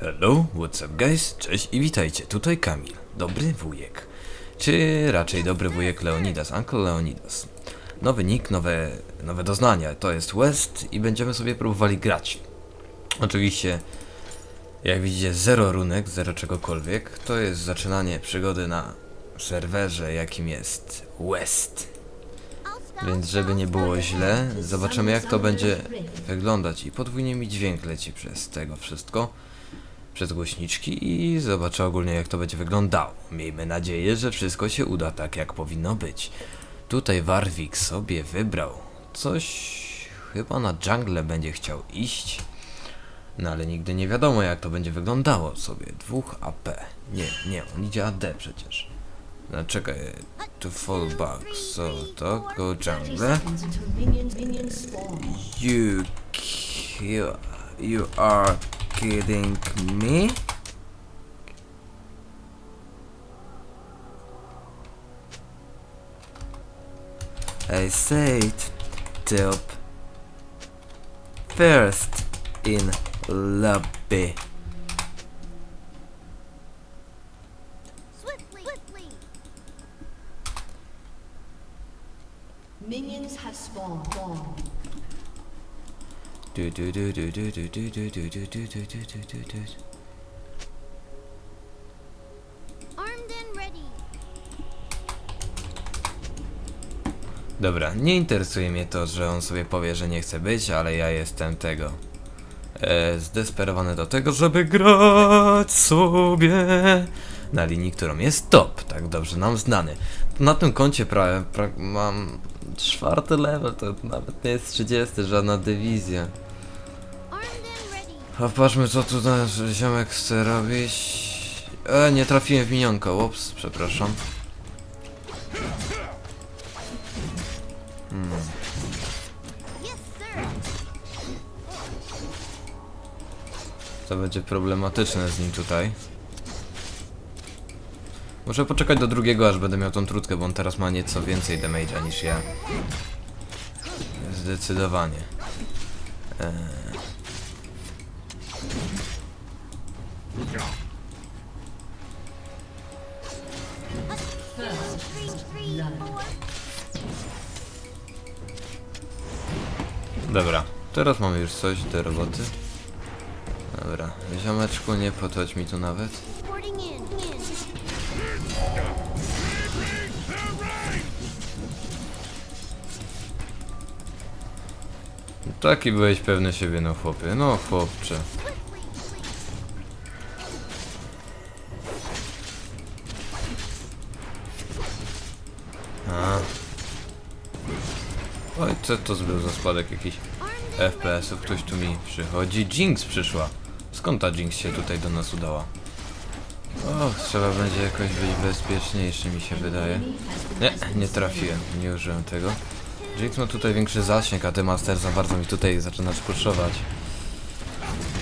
Hello, what's up guys? Cześć i witajcie, tutaj Kamil, dobry wujek. Czy raczej dobry wujek Leonidas, Uncle Leonidas. Nowy nick, nowe, nowe doznania, to jest West i będziemy sobie próbowali grać. Oczywiście, jak widzicie, zero runek, zero czegokolwiek. To jest zaczynanie przygody na serwerze, jakim jest West. Więc żeby nie było źle, zobaczymy jak to będzie wyglądać i podwójnie mi dźwięk leci przez tego wszystko, przez głośniczki i zobaczę ogólnie jak to będzie wyglądało. Miejmy nadzieję, że wszystko się uda tak jak powinno być. Tutaj Warwick sobie wybrał coś, chyba na jungle będzie chciał iść. No ale nigdy nie wiadomo jak to będzie wyglądało sobie. Dwóch AP. Nie, nie, on idzie AD przecież. No czekaj, to fall back, so to go jungle. You, ki- you are kidding me? I said top first in lobby. Swiftly! Swiftly! Minions have spawned. Ready! Dobra, nie interesuje mnie to, że on sobie powie, że nie chce być, ale ja jestem tego. E, zdesperowany do tego, żeby grać sobie na linii, którą jest top, tak dobrze nam znany. Na tym koncie pra, pra, mam czwarty level, to nawet nie jest 30, żadna dywizja. A patrzmy co tu nasz ziomek chce robić. E, nie trafiłem w minionka, ups, przepraszam. Sir! To będzie problematyczne z nim tutaj. Muszę poczekać do drugiego, aż będę miał tą trutkę, bo on teraz ma nieco więcej damage'a niż ja. Zdecydowanie. Eee. Dobra, teraz mamy już coś do roboty. Dobra, ziomeczku, nie podchodź mi tu nawet. Taki byłeś pewny siebie, no chłopie, no chłopcze. Oj, co to był za spadek jakiś FPS-ów? Ktoś tu mi przychodzi. Jinx przyszła. Skąd ta Jinx się tutaj do nas udała? Och, trzeba będzie jakoś być bezpieczniejszy mi się wydaje. Nie, nie trafiłem, nie użyłem tego. Jinx ma tutaj większy zasięg, a ty Master za bardzo mi tutaj zaczynasz puszować.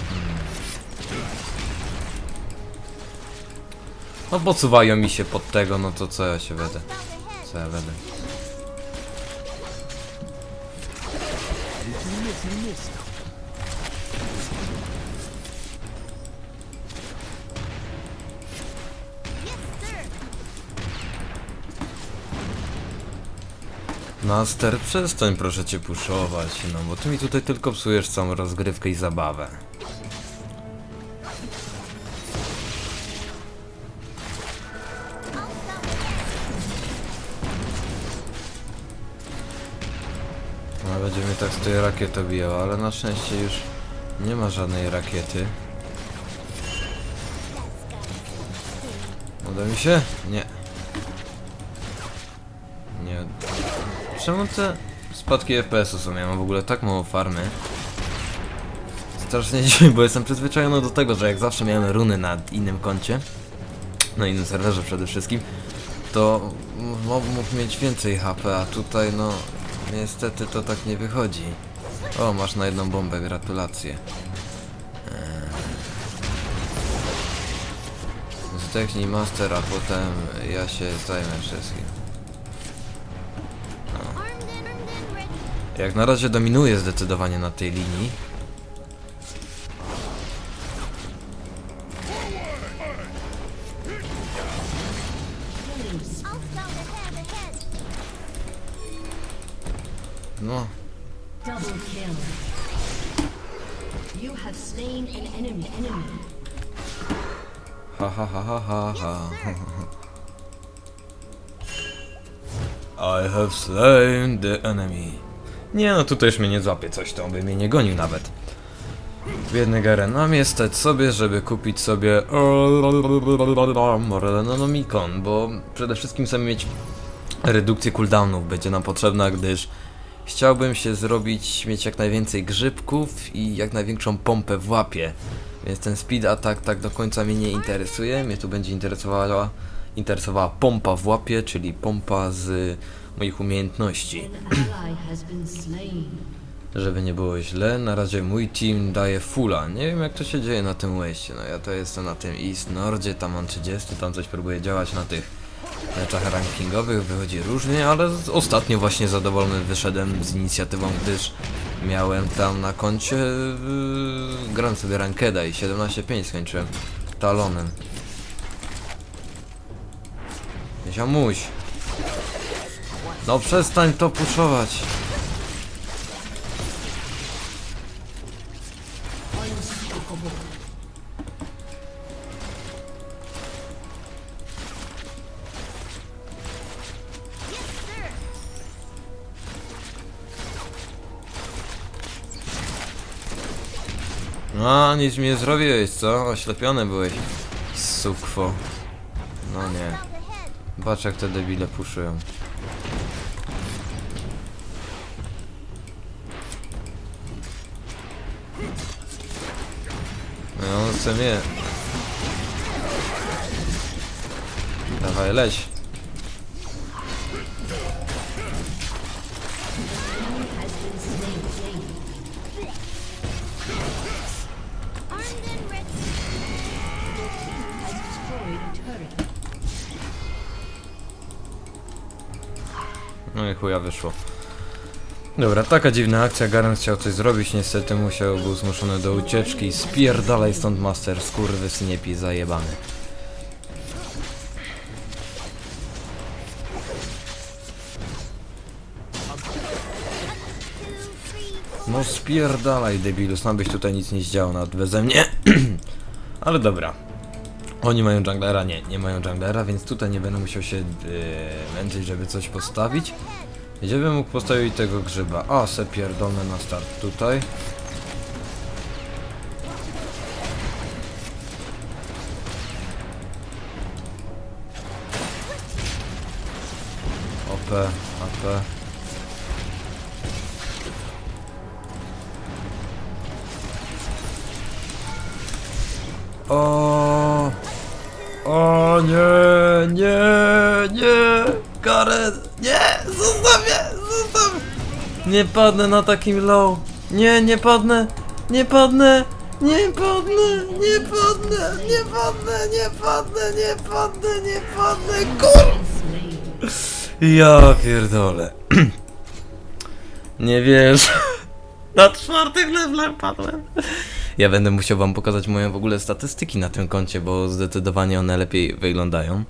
Hmm. No podsuwają mi się pod tego, no to co ja się będę? Co ja będę? Sir! Master, przestań proszę cię puszować, no bo ty mi tutaj tylko psujesz całą rozgrywkę i zabawę. Tak z tej rakiety bijało, ale na szczęście już nie ma żadnej rakiety. Uda mi się? Nie. Nie. Czemu te spadki FPS-u są? Ja mam w ogóle tak mało farmy. Strasznie dzisiaj, bo jestem przyzwyczajony do tego, że jak zawsze miałem runy na innym koncie, na innym serwerze przede wszystkim, to mógł mieć więcej HP, a tutaj no niestety to tak nie wychodzi. O, masz na jedną bombę, gratulacje. Eee. Zdechnij master, a potem ja się zajmę wszystkim. Ready! Jak na razie dominuje zdecydowanie na tej linii. I have slain the enemy. Nie no, tutaj już mnie nie złapie coś, to on by mnie nie gonił nawet. Biedny Garen, mam je stać sobie, żeby kupić sobie Morellonomicon, bo przede wszystkim chcę mieć redukcję cooldownów, będzie nam potrzebna, gdyż chciałbym się zrobić, mieć jak najwięcej grzybków i jak największą pompę w łapie. Więc ten speed attack tak do końca mnie nie interesuje, mnie tu będzie interesowała, interesowała pompa w łapie, czyli pompa z moich umiejętności. Żeby nie było źle, na razie mój team daje fulla. Nie wiem jak to się dzieje na tym Westie, no ja to jestem na tym East Nordzie, tam mam 30, tam coś próbuję działać na tych meczach rankingowych, wychodzi różnie, ale ostatnio właśnie zadowolony wyszedłem z inicjatywą, gdyż miałem tam na koncie, yy, gram sobie rankeda i 17.5 skończyłem talonem. Ziomuś! No przestań to puszować! No, nic mi nie zrobiłeś, co? Oślepiony byłeś. Sukwo. No nie. Patrz jak te debile puszują. No, on chce mnie. Dawaj, leć. Chuja wyszło. Dobra, taka dziwna akcja, Garen chciał coś zrobić, niestety musiał, był zmuszony do ucieczki. Spierdalaj stąd master, skurwysyn pij zajebany. No spierdalaj debilu, sam byś tutaj nic nie zdziałał nawet beze mnie. Ale dobra. Oni mają junglera? Nie, nie mają junglera, więc tutaj nie będę musiał się yy, męczyć, żeby coś postawić. Gdzie bym mógł postawić tego grzyba? A, se pierdolę na start tutaj. Nie! Zostaw mnie! Zostaw! Nie padnę na takim low. Nie, nie padnę! Nie padnę! Nie padnę! Nie padnę! Nie padnę! Nie padnę! Nie padnę! Nie padnę! Kur... Ja pierdolę. Nie wiesz. Na czwartym levelem padłem. Ja będę musiał wam pokazać moje w ogóle statystyki na tym koncie, bo zdecydowanie one lepiej wyglądają.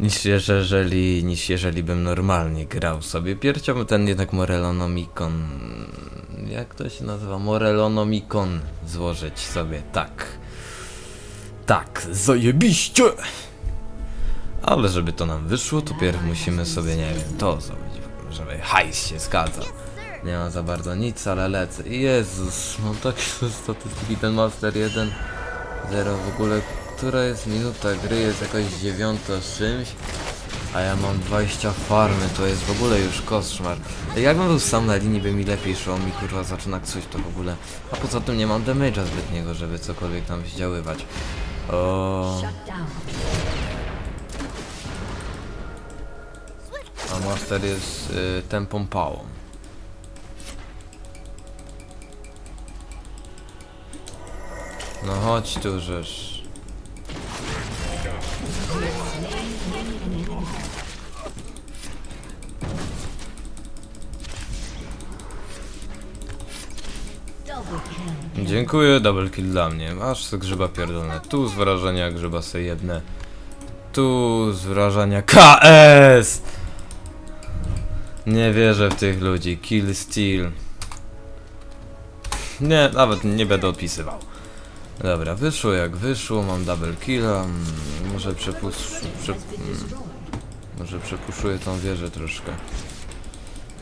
Niż jeżeli, niż jeżeli bym normalnie grał sobie. Pierciałbym ten jednak Morelonomicon. Jak to się nazywa? Morelonomicon złożyć sobie. Tak. Tak, zajebiście! Ale żeby to nam wyszło, to pierw musimy sobie, nie wiem, to zrobić, żeby hajs się zgadzał. Nie ma za bardzo nic, ale lecę. Jezus, mam takie statystyki, ten Master 1, 0 w ogóle, która jest minuta gry, jest jakaś dziewiąta z czymś, a ja mam 20 farmy, to jest w ogóle już koszmar. Jakbym był sam na linii, by mi lepiej szło, mi kurwa zaczyna coś to w ogóle. A poza tym nie mam damage'a zbytniego, żeby cokolwiek tam zdziaływać. O. A master jest y, tempą pałą. No chodź tu, żeż. Dziękuję, double kill dla mnie. Z grzyba pierdolone. Tu z wrażenia grzyba se jedne. Tu z wrażenia KS! Nie wierzę w tych ludzi. Kill Steel. Nie, nawet nie będę odpisywał. Dobra, wyszło jak wyszło, mam double killa. mm, Może przepus... Prze... Mm. Może przepuszuję tą wieżę troszkę.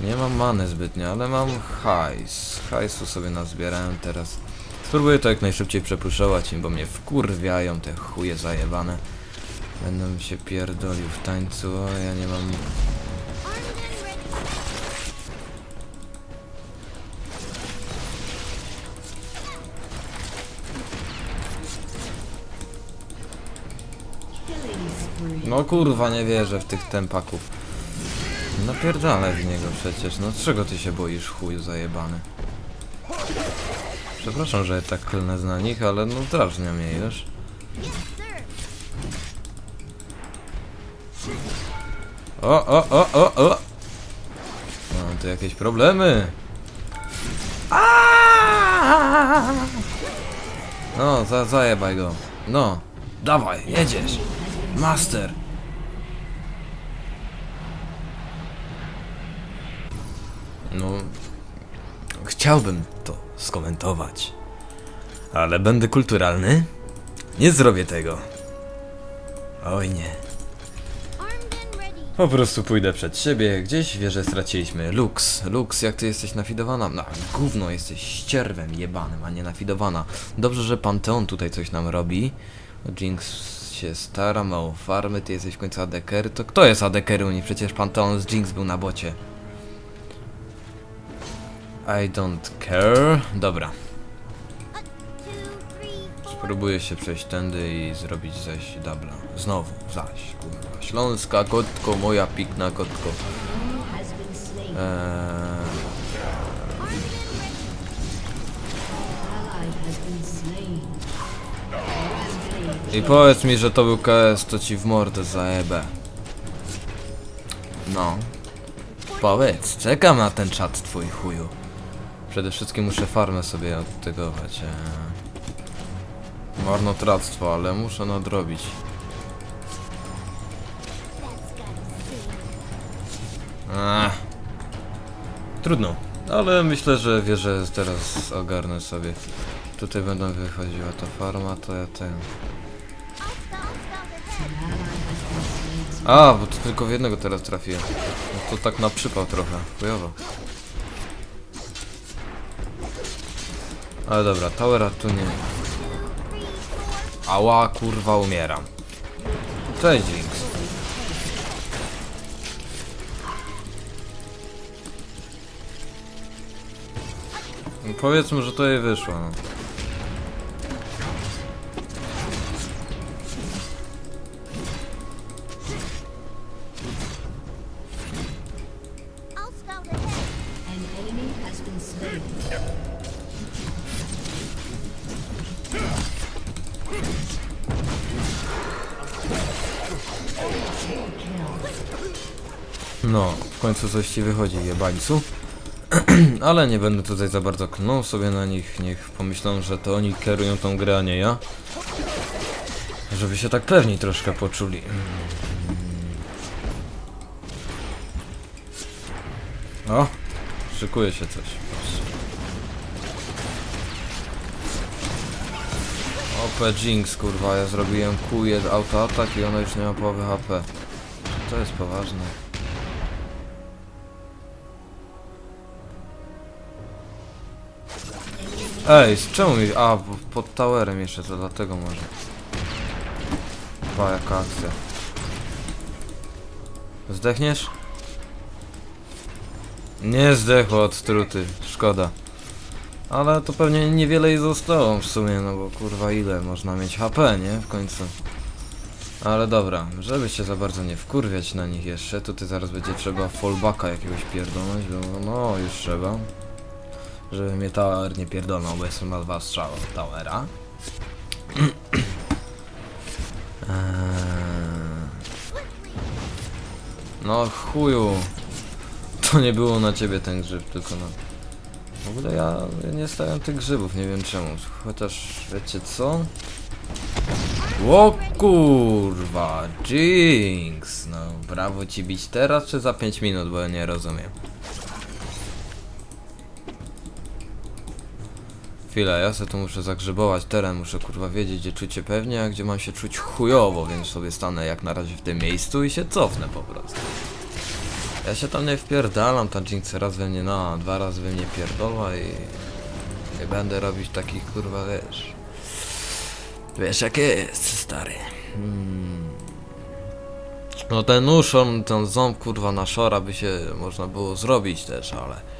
Nie mam many zbytnio, ale mam hajs. Hajsu sobie nazbierałem teraz. Spróbuję to jak najszybciej przepuszować im, bo mnie wkurwiają te chuje zajebane. Będę się pierdolił w tańcu, a ja nie mam... No kurwa, nie wierzę w tych tempaków. Napierdalę w niego przecież, no czego ty się boisz, chuju zajebany? Przepraszam, że tak klnę na nich, ale no drażnia mnie już. O, o, o, o, o! Mam tu jakieś problemy. No, za, zajebaj go. No, dawaj, jedziesz. Master. No, chciałbym to skomentować. Ale będę kulturalny? Nie zrobię tego. Oj nie. Po prostu pójdę przed siebie, gdzieś wierzę straciliśmy. Lux, Lux, jak ty jesteś nafidowana? No, gówno, jesteś ścierwem jebanym, a nie nafidowana. Dobrze, że Panteon tutaj coś nam robi. Jinx się stara, mało farmy, ty jesteś w końcu ADKR. To kto jest ADKR u? Przecież Panteon z Jinx był na bocie. I don't care. Dobra, spróbuję się przejść tędy i zrobić zaś dubla. Znowu, zaś, kurwa. Śląska kotko, moja pikna kotko. Eee. I powiedz mi, że to był KS, to ci w mordę zajebę. No. Powiedz, czekam na ten czat twój chuju. Przede wszystkim muszę farmę sobie odtygować. Eee. Marnotrawstwo, ale muszę nadrobić. Trudno. Ale myślę, że wierzę teraz ogarnę sobie. Tutaj będą wychodziła ta farma, to ja ten. A, bo to tylko w jednego teraz trafiłem. No to tak na przypał trochę, chujowo. Ale dobra, towera tu nie. Ała, kurwa, umieram. Cześć, Jinx. No Powiedzmy, że to jej wyszło, no. Coś ci wychodzi, jebańcu. Ale nie będę tutaj za bardzo klnął sobie na nich. Niech pomyślą, że to oni kierują tą grę, a nie ja. Żeby się tak pewniej troszkę poczuli. O, szykuje się coś. OP Jinx, kurwa, ja zrobiłem Q autoatak i ona już nie ma połowy HP. To jest poważne. Ej, z czemu mi... A, bo pod towerem jeszcze, to dlatego może. Chyba jaka akcja. Zdechniesz? Nie zdechło od truty, szkoda. Ale to pewnie niewiele jej zostało w sumie, no bo kurwa ile można mieć HP, nie? W końcu. Ale dobra, żeby się za bardzo nie wkurwiać na nich jeszcze, tutaj zaraz będzie trzeba fallbacka jakiegoś pierdolnąć, bo no już trzeba. Żeby mnie tower nie pierdolnął, bo jestem na dwa strzały od towera. Eee. No chuju. To nie było na ciebie ten grzyb, tylko na... W ogóle ja nie stawiam tych grzybów, nie wiem czemu. Chociaż wiecie co? O kurwa, Jinx! No, brawo ci bić teraz czy za 5 minut, bo ja nie rozumiem. Chwila, ja sobie tu muszę zagrzybować teren, muszę kurwa wiedzieć gdzie czuć się pewnie, a gdzie mam się czuć chujowo, więc sobie stanę jak na razie w tym miejscu i się cofnę po prostu. Ja się tam nie wpierdalam, ta raz we mnie, no, dwa razy we mnie pierdolła i... Nie będę robić takich kurwa, wiesz... Wiesz jak jest, stary. Hmm. No ten nóż, on, ten ząb kurwa na szora by się można było zrobić też, ale...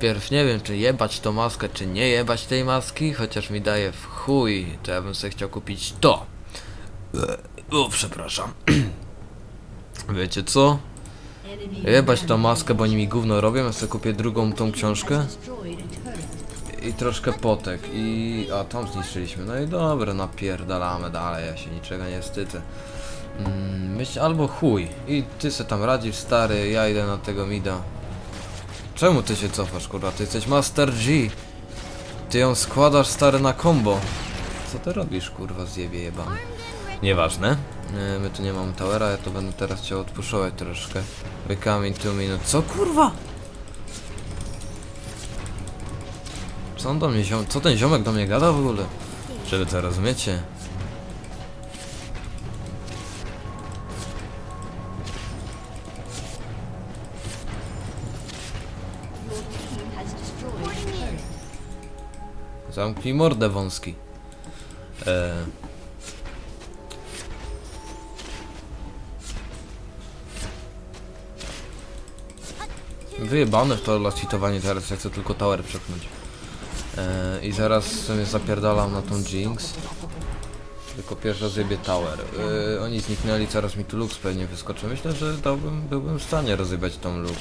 Pierw nie wiem, czy jebać tą maskę, czy nie jebać tej maski, chociaż mi daje w chuj, to ja bym sobie chciał kupić to. O, przepraszam. Wiecie co? Jebać tą maskę, bo oni mi gówno robią, ja sobie kupię drugą tą książkę i troszkę potek i... a tam zniszczyliśmy, no i dobra, napierdalamy dalej, ja się niczego nie wstydzę. Mm, myśl, albo chuj i ty se tam radzisz stary, ja idę na tego mida. Czemu ty się cofasz kurwa, ty jesteś Master G Ty ją składasz stary na combo Co ty robisz kurwa zjebie jebany Nieważne E, My tu nie mamy towera, ja to będę teraz chciał odpuszować troszkę We come in two minutes Co kurwa? Co on do mnie ziom... Co ten ziomek do mnie gada w ogóle? Czy wy to rozumiecie? Zamknij mordę wąski. E... Wyjebane w to lasitowanie teraz, ja chcę tylko tower przepchnąć. E... I zaraz sobie zapierdalam na tą Jinx. Tylko pierwsza zjebie tower. E... Oni zniknęli, zaraz mi tu Lux pewnie wyskoczy. Myślę, że dałbym, byłbym w stanie rozjebać tą Lux.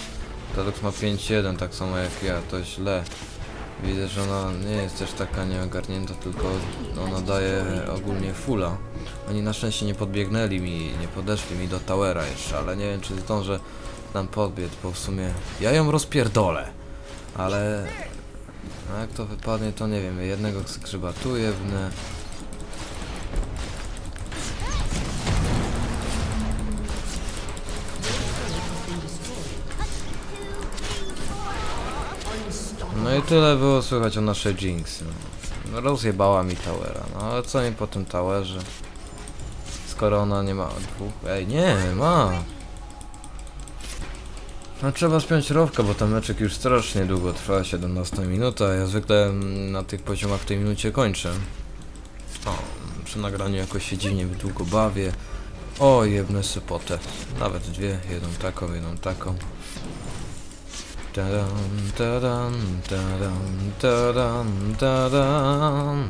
Ta Lux ma 5-1, tak samo jak ja, to źle. Widzę, że ona nie jest też taka nieogarnięta, tylko ona daje ogólnie fulla. Oni na szczęście nie podbiegnęli mi, nie podeszli mi do towera jeszcze, ale nie wiem czy zdążę tam podbiec, bo w sumie ja ją rozpierdolę. Ale a jak to wypadnie to nie wiem, jednego skrzyba tu jebnę. No i tyle było słychać o naszej Jinx. No. Rozjebała mi towera, no ale co mi po tym towerze? Skoro ona nie ma dwóch... Ej, nie, ma! No trzeba spiąć rowkę, bo ten meczek już strasznie długo trwa, 17 minuta, ja zwykle na tych poziomach w tej minucie kończę. O, przy nagraniu jakoś się dziwnie długo bawię. O, jebnę sypotę. Nawet dwie, jedną taką, jedną taką. Tadam, tadam, tadam, tadam, tadam.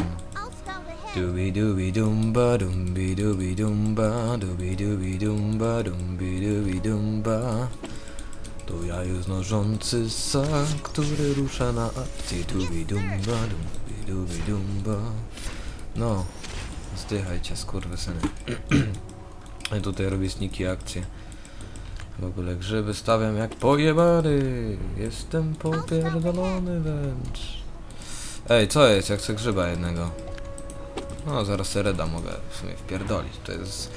Dubi dubi dumba dumbi dubi dumba dubi dubi dumba dumbi dubi dumba To ja już nożący sak, który rusza na akcję. Dubi dumba dumbi dubi dumba No, zdychajcie skurwysyny. Ja tutaj robię sniki akcje w ogóle grzyby stawiam jak pojebany Jestem popierdolony wręcz Ej, co jest? Ja chcę grzyba jednego no, zaraz Reda mogę w sumie wpierdolić. To jest...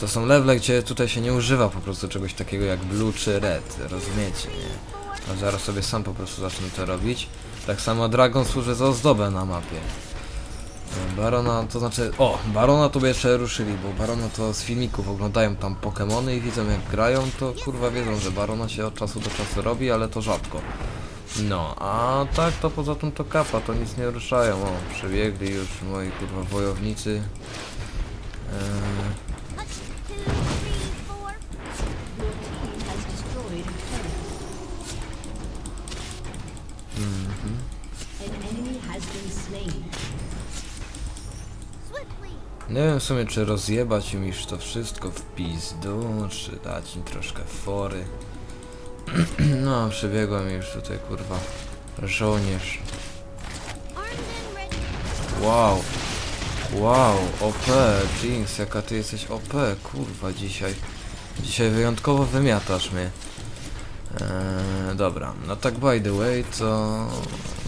To są levele, gdzie tutaj się nie używa po prostu czegoś takiego jak blue czy red, rozumiecie, nie? A zaraz sobie sam po prostu zacznę to robić. Tak samo Dragon służy za ozdobę na mapie. Barona, to znaczy... O! Barona to by jeszcze ruszyli, bo Barona to z filmików oglądają tam Pokemony i widzą jak grają, to kurwa wiedzą, że Barona się od czasu do czasu robi, ale to rzadko. No, a tak to poza tym to kapa, to nic nie ruszają. O, przebiegli już moi kurwa wojownicy. Eee, three, nie wiem w sumie czy rozjebać im już to wszystko w pizdu, czy dać im troszkę fory. No, przebiegłem już tutaj kurwa. Żołnierz. Wow. Wow, OP, Jinx, jaka ty jesteś OP, kurwa dzisiaj. Dzisiaj wyjątkowo wymiatasz mnie. Eee, dobra, no tak by the way, to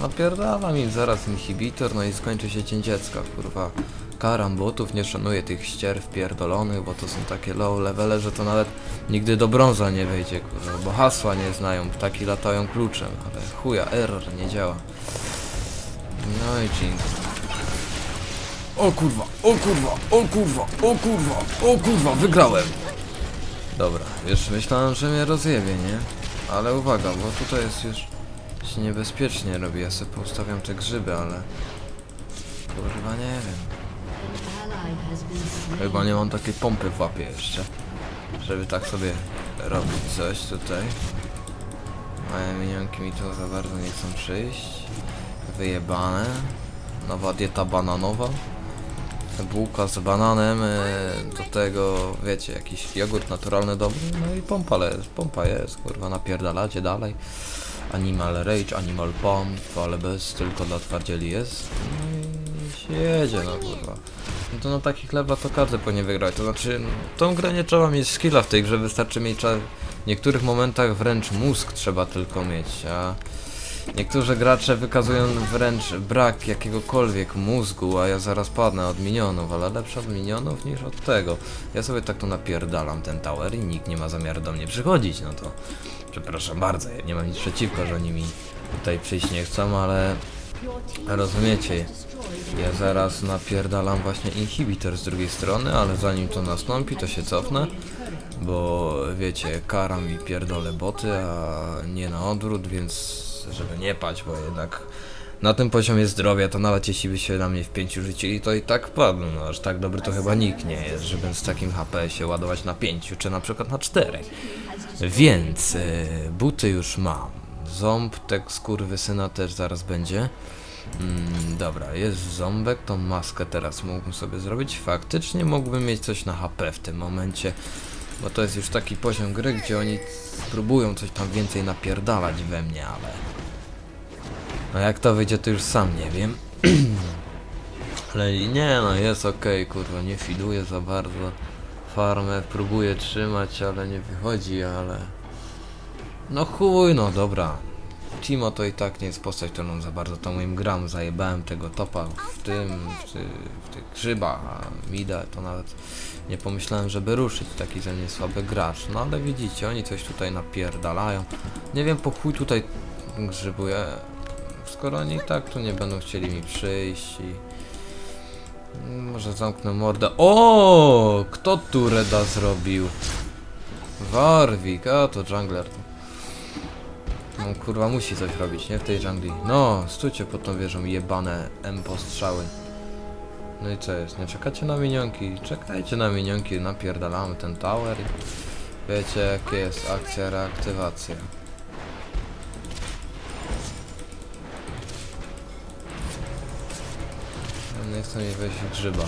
napierdala mi zaraz inhibitor, no i skończy się dzień dziecka, kurwa. Karam botów, nie szanuję tych ścierw pierdolonych, bo to są takie low levele, że to nawet nigdy do brąza nie wejdzie, kurwa, bo hasła nie znają, ptaki latają kluczem, ale chuja, error, nie działa. No i dzięki. O kurwa, o kurwa, o kurwa, o kurwa, o kurwa, wygrałem! Dobra, już myślałem, że mnie rozjebie, nie? Ale uwaga, bo tutaj jest już się niebezpiecznie robi. Ja sobie poustawiam te grzyby, ale... Kurwa nie wiem. Chyba nie mam takiej pompy w łapie jeszcze. Żeby tak sobie robić coś tutaj. Moje minionki mi tu za bardzo nie chcą przyjść. Wyjebane. Nowa dieta bananowa. Bułka z bananem, e, do tego wiecie, jakiś jogurt naturalny dobry, no i pompa jest, pompa jest, kurwa, napierdalacie dalej. Animal Rage, Animal Pump, ale bez, tylko dla twardzieli jest. No i się jedzie, no kurwa. No to na takich chleba to każdy powinien wygrać, to znaczy, no, tą grę nie trzeba mieć skilla w tej grze, wystarczy mieć w niektórych momentach wręcz mózg trzeba tylko mieć, a niektórzy gracze wykazują wręcz brak jakiegokolwiek mózgu, a ja zaraz padnę od minionów, ale lepsze od minionów niż od tego. Ja sobie tak to napierdalam ten tower i nikt nie ma zamiaru do mnie przychodzić, no to przepraszam bardzo, ja nie mam nic przeciwko, że oni mi tutaj przyjść nie chcą, ale rozumiecie, ja zaraz napierdalam właśnie inhibitor z drugiej strony, ale zanim to nastąpi, to się cofnę, bo wiecie, karam i pierdolę boty, a nie na odwrót, więc żeby nie pać, bo jednak na tym poziomie zdrowia, to nawet jeśli by się na mnie w pięciu rzucili, to i tak padł, no aż tak dobry to chyba nikt nie jest, żeby z takim HP się ładować na pięciu, czy na przykład na czterech. Więc e, buty już mam. Ząb, tek skurwysyna też zaraz będzie. Mm, dobra, jest ząbek, tą maskę teraz mógłbym sobie zrobić. Faktycznie mógłbym mieć coś na HP w tym momencie, bo to jest już taki poziom gry, gdzie oni spróbują coś tam więcej napierdalać we mnie, ale... No jak to wyjdzie, to już sam nie wiem. ale nie no, jest okej, kurwa, nie fiduję za bardzo. Farmę próbuję trzymać, ale nie wychodzi, ale... No chuj, no dobra. Timo to i tak nie jest postać, którą za bardzo to moim gram. Zajebałem tego topa w tym, w, ty, w tych grzybach, a Mida to nawet nie pomyślałem, żeby ruszyć taki ze mnie słaby gracz. No ale widzicie, oni coś tutaj napierdalają. Nie wiem po chuj tutaj grzybuję, skoro oni i tak tu nie będą chcieli mi przyjść i... Może zamknę mordę. O, Kto tu Reda zrobił? Warwik, a to jungler. No kurwa musi coś robić, nie? W tej jungli. No, stójcie pod tą wieżą jebane M strzały. No i co jest? Nie czekacie na minionki? Czekajcie na minionki, napierdalamy ten tower wiecie jakie jest akcja, reaktywacja. Ja nie chcę mi wejść grzyba.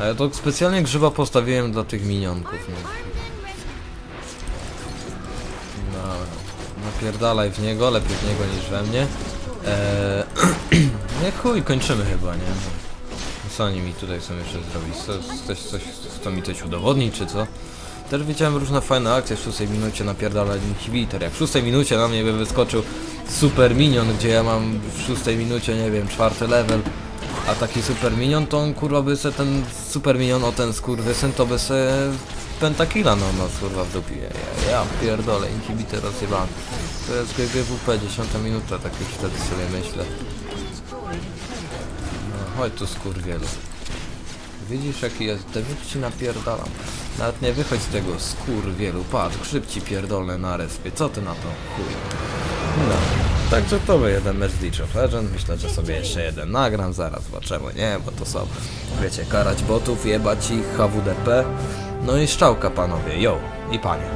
A ja to specjalnie grzyba postawiłem dla tych minionków? No, napierdalaj w niego, lepiej w niego niż we mnie. Eee, nie chuj, kończymy chyba, nie? Co oni mi tutaj chcą jeszcze zrobić? Co, coś, coś, chcą mi coś udowodnić, czy co? Też widziałem różne fajne akcje w szóstej minucie napierdalać inhibitor. Jak w szóstej minucie na mnie by wyskoczył super minion, gdzie ja mam w szóstej minucie, nie wiem, czwarty level, a taki super minion, to on kurwa by se ten super minion, o ten skurwysyn, to by se pentakilla no, no kurwa w dupie. Ja, ja pierdolę, inhibitor rozjebany. To jest GGWP, 10 minuta, tak już wtedy sobie myślę. No, chodź tu skurwielu. Widzisz jaki jest dewid ci napierdalam. Nawet nie wychodź z tego skurwielu, patrz, grzyb ci pierdolę na respie, co ty na to? Chuj. No, także to był jeden mecz League of Legends, myślę, że sobie jeszcze jeden nagram zaraz, zobaczymy, nie, bo to są, wiecie, karać botów, jebać ich, HWDP, no i szczałka panowie, yo, i panie.